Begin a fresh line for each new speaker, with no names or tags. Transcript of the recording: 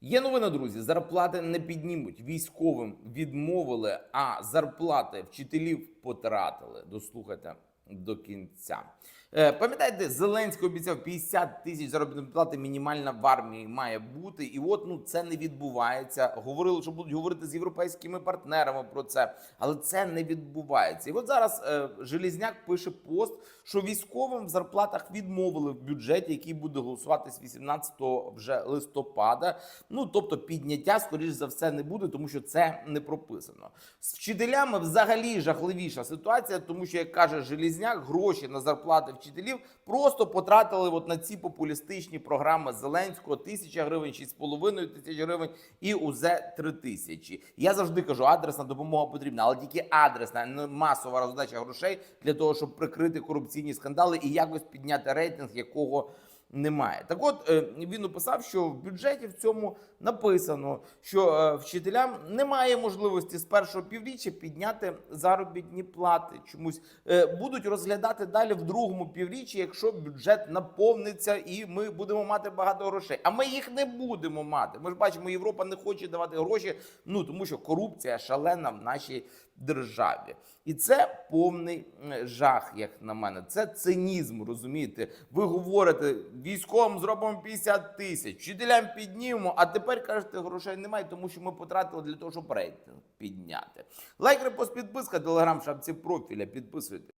Є новина, друзі. Зарплати не піднімуть. Військовим відмовили, а зарплати вчителів потратили. Дослухайте до кінця. Е, Пам'ятаєте, Зеленський обіцяв 50 тисяч заробітної плати мінімальна в армії має бути. І от ну це не відбувається. Говорили, що будуть говорити з європейськими партнерами про це, але це не відбувається. І от зараз е, Желізняк пише пост, що військовим в зарплатах відмовили в бюджеті, який буде голосувати з 18 вже листопада. Ну тобто підняття, скоріш за все, не буде, тому що це не прописано. З вчителями взагалі жахливіша ситуація, тому що як каже Желізняк, гроші на зарплати вчителів просто потратили от на ці популістичні програми Зеленського тисяча гривень, 6,5 тисяч гривень і УЗ 3 тисячі. Я завжди кажу, адресна допомога потрібна, але тільки адресна, не масова роздача грошей для того, щоб прикрити корупційні скандали і якось підняти рейтинг, якого немає. Так от е, він написав, що в бюджеті в цьому написано, що е, вчителям немає можливості з першого півріччя підняти заробітні плати. Чомусь Е, будуть розглядати далі в другому півріччі, якщо бюджет наповниться і ми будемо мати багато грошей. А ми їх не будемо мати. Ми ж бачимо, Європа не хоче давати гроші, ну тому що корупція шалена в нашій державі. І це повний жах, як на мене. Це цинізм, розумієте? Ви говорите, військовим зробимо 50 тисяч, вчителям піднімемо, а тепер кажете, грошей немає, тому що ми потратили для того, щоб рейтинг підняти. Лайк, репост, підписка, телеграм, шапці профіля, підписуйтесь.